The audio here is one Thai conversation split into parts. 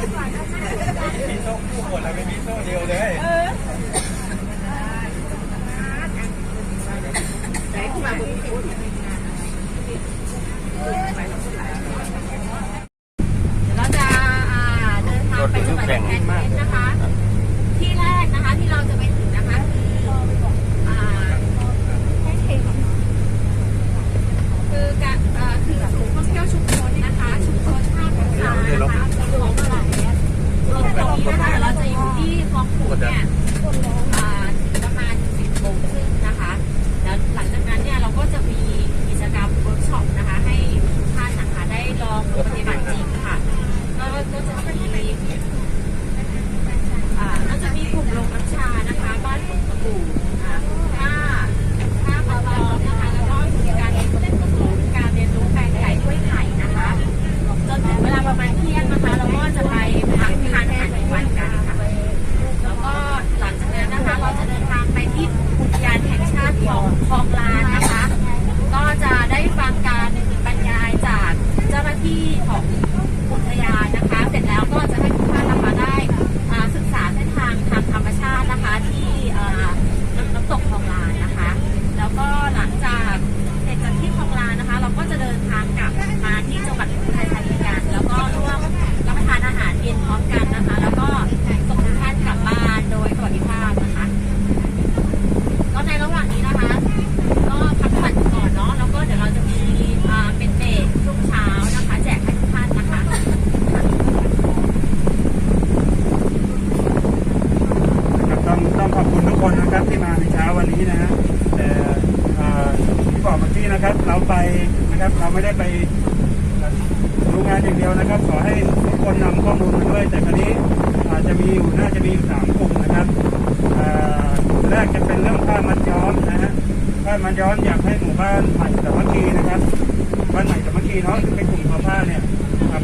มีโซ่คู่หมดแล้วไม่มีโซ่เดียวเลยไหนขึ้มาบน Thank you. วันนี้นะฮะแต่ที่บอกเมื่อกี้นะครับ เราไปนะครับเราไม่ได้ไปดูงานอย่างเดียวนะครับ ขอให้ทุกคนนำข้อมูลมาด้วย แต่คราวนี้อาจจะมีอยู่น่าจะมีอยู่สามกลุ่มนะครับแรกจะเป็นเรื่องผ้ามัดย้อมนะฮะผ้ามัดย้อมอยากให้หมู่บ้านใหม่สามัคคีนะครับบ้านใหม่สามัคคีเนาะซึ่งเป็นกลุ่มทอผ้าเนี่ย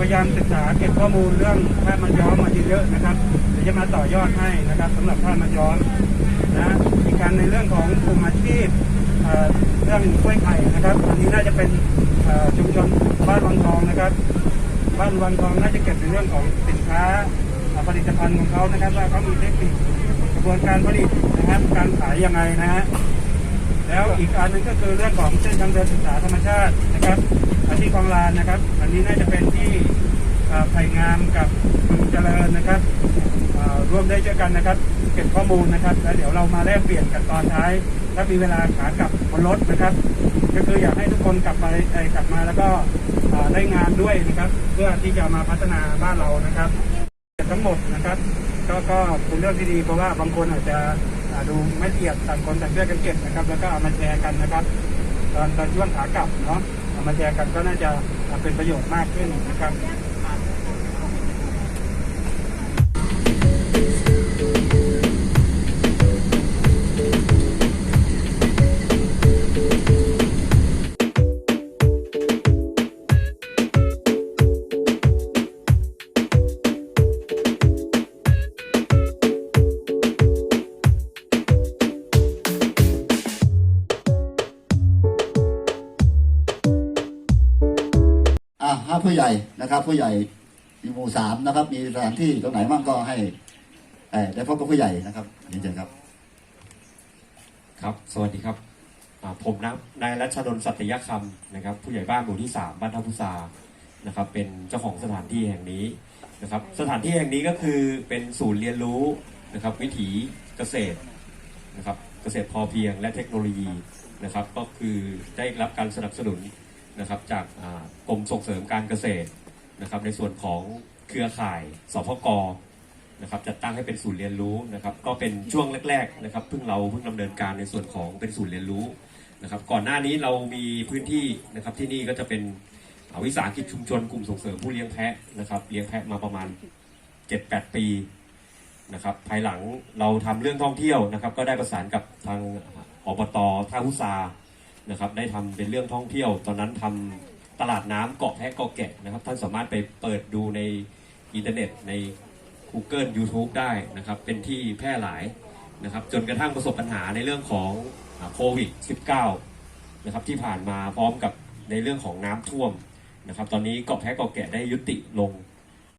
พยายามศึกษาเก็บข้อมูลเรื่องผ้ามัดย้อมมาเยอะๆนะครับเดี๋ยวจะมาต่อยอดให้นะครับสำหรับผ้ามัดย้อมน กการในเรื่องของกลุ่มอาชีพเเรื่องกล้วยไข่นะครับอันนี้น่าจะเป็นชุมชนบ้านวังทองนะครับ บ้านวังทองน่าจะเก็บในเรื่องของสินค้าผลิตภัณฑ์ของเขานะครับว่าเขามีเทคนิคกระบวนการผลิตนะครับการขายยังไงนะฮะแล้วอีกอันหนึงก็คือเรื่องของเส้นทางเดินศึกษาธรรมชาตินะครับอที่คลองลานนะครับ อันนี้น่าจะเป็นที่ไผ่งามกับบึงเจริญนะครับ ร่วมได้ช่วยกันนะครับ เก็บข้อมูลนะครับ แล้วเดี๋ยวเรามาแลกเปลี่ยนกันตอนท้าย ถ้ามีเวลาขากลับบนรถนะครับ ก็คืออยากให้ทุกคนกลับไปกลับมาแล้วก็ได้งานด้วยนะครับ เพื่อที่จะมาพัฒนาบ้านเรานะครับทั้งหมดนะครับก็ก็เป็นเรื่องที่ดีเพราะว่าบางคนอาจจะดูไม่ละเอียดต่างคนต่างช่วยกันเก็บนะครับ แล้วก็เอามาแชร์กันนะครับ ตอนตอนช่วงขากลับเนาะเอามาแชร์กันก็น่าจะเป็นประโยชน์มากขึ้นนะครับ ผู้ใหญ่นะครับ ผู้ใหญ่มีหมู่สามนะครับ มีสถานที่ตรงไหนบ้างก็ให้เอ่อได้พบกับผู้ใหญ่นะครับเรียนเชิญครับ ครับ สวัสดีครับผมนะนายรัชนนท์สัตยคำนะครับ ผู้ใหญ่บ้านหมู่ที่3บ้านท่าพุทรานะครับ เป็นเจ้าของสถานที่แห่งนี้นะครับ สถานที่แห่งนี้ก็คือเป็นศูนย์เรียนรู้นะครับ วิถีเกษตรนะครับ เกษตรพอเพียงและเทคโนโลยีนะครับ ก็คือได้รับการสนับสนุน นะครับจากกรมส่งเสริมการเกษตรนะครับในส่วนของเครือข่ายสพกนะครับจัดตั้งให้เป็นศูนย์เรียนรู้นะครับก็เป็นช่วงแรกๆนะครับเพิ่งเราเพิ่งดำเนินการในส่วนของเป็นศูนย์เรียนรู้นะครับก่อนหน้านี้เรามีพื้นที่นะครับที่นี่ก็จะเป็นอวิสาหกิจชุมชนกลุ่มส่งเสริมผู้เลี้ยงแพะนะครับเลี้ยงแพะมาประมาณ 7-8 ปีนะครับภายหลังเราทำเรื่องท่องเที่ยวนะครับก็ได้ประสานกับทางอบตท่าหุซา นะครับได้ทำเป็นเรื่องท่องเที่ยว ตอนนั้นทำตลาดน้ำเกาะแพะเกาะแกะนะครับ ท่านสามารถไปเปิดดูในอินเทอร์เน็ตใน Google YouTube ได้นะครับ เป็นที่แพร่หลายนะครับ จนกระทั่งประสบปัญหาในเรื่องของโควิด -19 นะครับที่ผ่านมาพร้อมกับในเรื่องของน้ำท่วมนะครับ ตอนนี้เกาะแพะเกาะแกะได้ยุติลง